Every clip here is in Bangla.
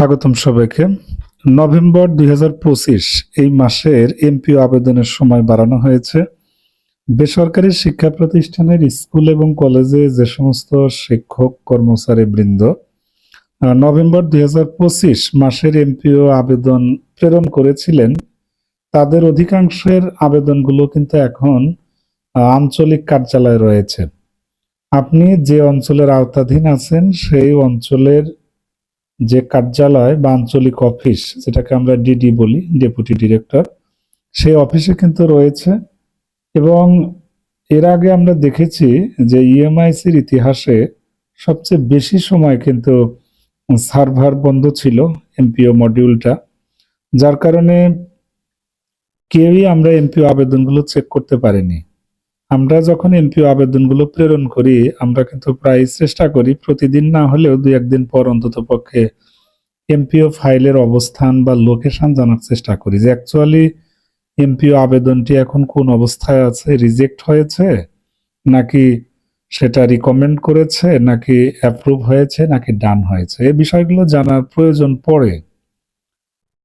স্বাগতম সবাইকে। নভেম্বর দু হাজার পঁচিশ, এই মাসের এমপিও আবেদনের সময় বাড়ানো হয়েছে। বেসরকারি শিক্ষা প্রতিষ্ঠানের স্কুল এবং কলেজে যে সমস্ত শিক্ষক, কর্মচারী বৃন্দ নভেম্বর দু হাজার পঁচিশ মাসের এমপিও আবেদন প্রেরণ করেছিলেন, তাদের অধিকাংশের আবেদনগুলো কিন্তু এখন আঞ্চলিক কার্যালয়ে রয়েছে। আপনি যে অঞ্চলের আওতাধীন আছেন, সেই অঞ্চলের যে কার্যালয় বা আঞ্চলিক অফিস, যেটাকে আমরা ডিডি বলি, ডেপুটি ডিরেক্টর, সেই অফিসে কিন্তু রয়েছে। এবং এর আগে আমরা দেখেছি যে ইএমআইসির ইতিহাসে সবচেয়ে বেশি সময় কিন্তু সার্ভার বন্ধ ছিল এমপিও মডিউলটা, যার কারণে কেউই আমরা এমপিও আবেদনগুলো চেক করতে পারিনি। আমরা যখন এমপিও আবেদনগুলো প্রেরণ করি, আমরা কিন্তু প্রায় চেষ্টা করি প্রতিদিন না হলেও দুই একদিন পর অন্তত পক্ষে এমপিও ফাইলের অবস্থান বা লোকেশন জানার চেষ্টা করি যে অ্যাকচুয়ালি এমপিও আবেদনটি এখন কোন অবস্থায় আছে রিজেক্ট হয়েছে, নাকি সেটা রিকমেন্ড করেছে, নাকি অ্যাপ্রুভ হয়েছে, নাকি ডান হয়েছে। এই বিষয়গুলো জানার প্রয়োজন পড়ে।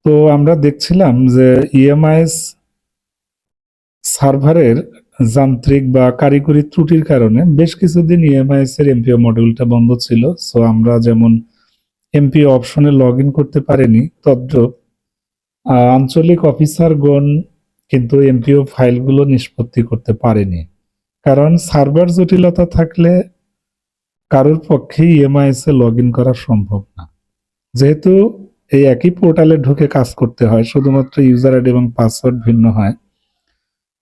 তো আমরা দেখছিলাম যে ইএমআইএস সার্ভারের যান্ত্রিক বা কারিগরি ত্রুটির কারণে বেশ কিছুদিন ইএমআইএস এর এমপিও মডিউলটা বন্ধ ছিল। সো আমরা যেমন এমপিও অপশনে লগ ইন করতে পারিনি, তদ্রুপ আঞ্চলিক অফিসারগণ কিন্তু এমপিও ফাইলগুলো নিষ্পত্তি করতে পারেনি। কারণ সার্ভার জটিলতা থাকলে কারোর পক্ষে ইএমআইএস এ লগ ইন করা সম্ভব না। যেহেতু এই একই পোর্টালে ঢুকে কাজ করতে হয়, শুধুমাত্র ইউজার আইডি এবং পাসওয়ার্ড ভিন্ন হয়।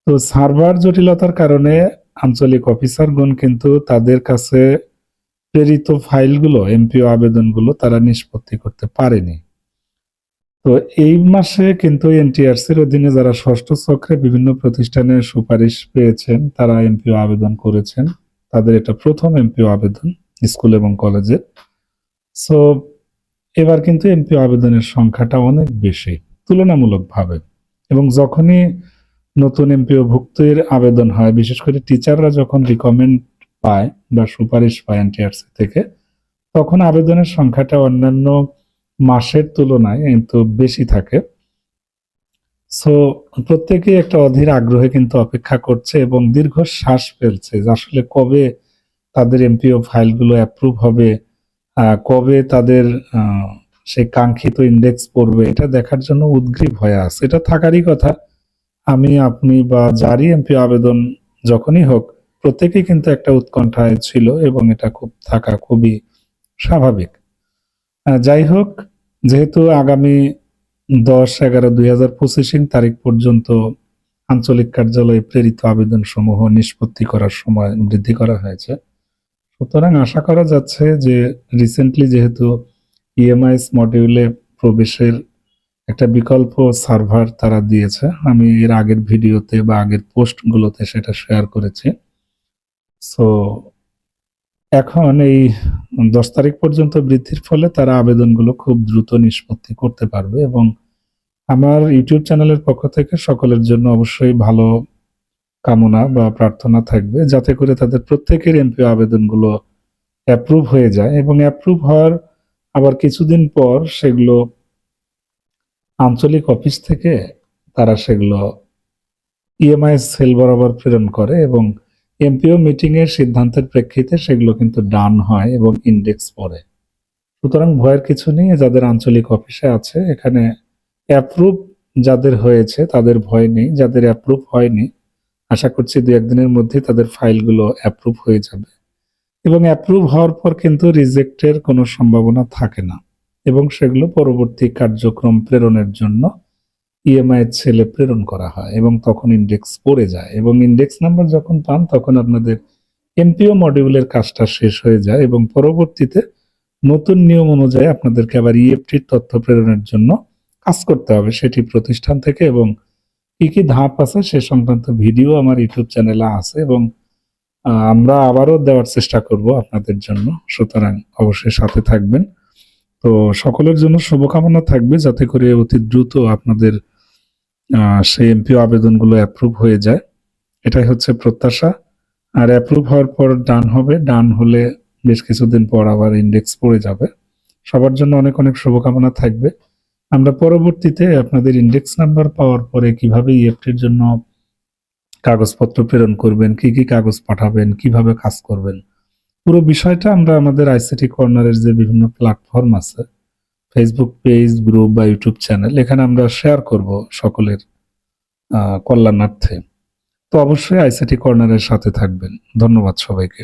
তো সার্ভার জটিলতার কারণে আঞ্চলিক অফিসারগণ কিন্তু তাদের কাছে প্রেরিত ফাইলগুলো, এমপিও আবেদনগুলো তারা নিষ্পত্তি করতে পারেনি। তো এই মাসে কিন্তু এনটিআরসির অধীনে যারা ষষ্ঠ চক্রে বিভিন্ন প্রতিষ্ঠানে সুপারিশ পেয়েছেন, তারা এমপিও আবেদন করেছেন। তাদের এটা প্রথম এমপিও আবেদন স্কুল এবং কলেজে সো এবার কিন্তু এমপিও আবেদনের সংখ্যাটা অনেক বেশি, তুলনামূলকভাবে। এবং যখনই নতুন এমপিও ভুক্তির আবেদন হয়। বিশেষ করে টিচাররা যখন রিকমেন্ড পায় বা সুপারিশ পায় এনটিআরসি থেকে, তখন আবেদনের সংখ্যাটা অন্যান্য মাসের তুলনায় কিন্তু বেশি থাকে। সো প্রত্যেকেই একটা অধীর আগ্রহে কিন্তু অপেক্ষা করছে এবং দীর্ঘ শ্বাস ফেলছে যে আসলে কবে তাদের এমপিও ফাইলগুলো অ্যাপ্রুভ হবে কবে তাদের সেই কাঙ্ক্ষিত ইন্ডেক্স পড়বে, এটা দেখার জন্য উদ্গ্রীব হয়ে আছে। এটা থাকারই কথা আমি, আপনি বা যারই এমপি আবেদন যখনই হোক, প্রত্যেকেই কিন্তু একটা উৎকণ্ঠায় ছিল এবং এটা খুব, থাকা খুবই স্বাভাবিক। যাই হোক, যেহেতু আগামী দশ এগারো দুই হাজার পঁচিশিং তারিখ পর্যন্ত আঞ্চলিক কার্যালয়ে প্রেরিত আবেদন সমূহ নিষ্পত্তি করার সময় বৃদ্ধি করা হয়েছে, সুতরাং আশা করা যাচ্ছে যে রিসেন্টলি যেহেতু ইএমআইএস মডিউলে প্রবেশের একটা বিকল্প সার্ভার তারা দিয়েছে। আমি এর আগের ভিডিওতে বা আগের পোস্টগুলোতে সেটা শেয়ার করেছি। সো এখন এই দশ তারিখ পর্যন্ত বৃদ্ধির ফলে তারা আবেদনগুলো খুব দ্রুত নিষ্পত্তি করতে পারবে এবং আমার ইউটিউব চ্যানেলের পক্ষ থেকে সকলের জন্য অবশ্যই ভালো কামনা বা প্রার্থনা থাকবে, যাতে করে তাদের প্রত্যেকের এমপিও আবেদনগুলো অ্যাপ্রুভ হয়ে যায় এবং অ্যাপ্রুভ হওয়ার আবার কিছুদিন পর সেগুলো আঞ্চলিক অফিস থেকে তারা সেগুলো ইএমআই সেল বরাবর প্রেরণ করে এবং এমপিও মিটিং এর সিদ্ধান্তের প্রেক্ষিতে সেগুলো কিন্তু ডান হয় এবং ইন্ডেক্স পড়ে। সুতরাং ভয়ের কিছু নেই, যাদের আঞ্চলিক অফিসে আছে, এখানে অ্যাপ্রুভ যাদের হয়েছে তাদের ভয় নেই, যাদের অ্যাপ্রুভ হয়নি, আশা করছি দু একদিনের মধ্যে তাদের ফাইলগুলো অ্যাপ্রুভ হয়ে যাবে। এবং অ্যাপ্রুভ হওয়ার পর কিন্তু রিজেক্টের কোনো সম্ভাবনা থাকে না। এবং সেগুলো পরবর্তী কার্যক্রম প্রেরণের জন্য ইএমআই ছেলে প্রেরণ করা হয় এবং তখন ইন্ডেক্স পড়ে যায় এবং ইন্ডেক্স নাম্বার যখন পান, তখন আপনাদের এমপিও মডিউলের কাজটা শেষ হয়ে যায় এবং পরবর্তীতে নতুন নিয়ম অনুযায়ী আপনাদেরকে আবার ইএফটির তথ্য প্রেরণের জন্য কাজ করতে হবে সেটি প্রতিষ্ঠান থেকে এবং কি কি ধাপ আছে সে সংক্রান্ত ভিডিও আমার ইউটিউব চ্যানেলে আছে এবং আমরা আবারও দেওয়ার চেষ্টা করব আপনাদের জন্য। সুতরাং অবশ্যই সাথে থাকবেন। তো সকলের জন্য শুভকামনা থাকবে যাতে করে অতি দ্রুত আপনাদের সেই এমপিও আবেদনগুলো অ্যাপ্রুভ হয়ে যায়। এটাই হচ্ছে প্রত্যাশা। আর অ্যাপ্রুভ হওয়ার পর ডান হবে। ডান হলে বেশ কিছুদিন পর আবার ইন্ডেক্স পড়ে যাবে। সবার জন্য অনেক অনেক শুভকামনা থাকবে। আমরা পরবর্তীতে আপনাদের ইন্ডেক্স নাম্বার পাওয়ার পরে কীভাবে ইএফটির জন্য কাগজপত্র প্রেরণ করবেন, কি কি কাগজ পাঠাবেন, কীভাবে কাজ করবেন পুরো বিষয়টা আমরা আমাদের আইসিটি কর্নারের যে বিভিন্ন প্ল্যাটফর্ম আছে ফেসবুক পেজ গ্রুপ বা ইউটিউব চ্যানেল এখানে আমরা শেয়ার করব সকলের কল্যাণার্থে। তো অবশ্যই আইসিটি কর্নারের সাথে থাকবেন। ধন্যবাদ সবাইকে।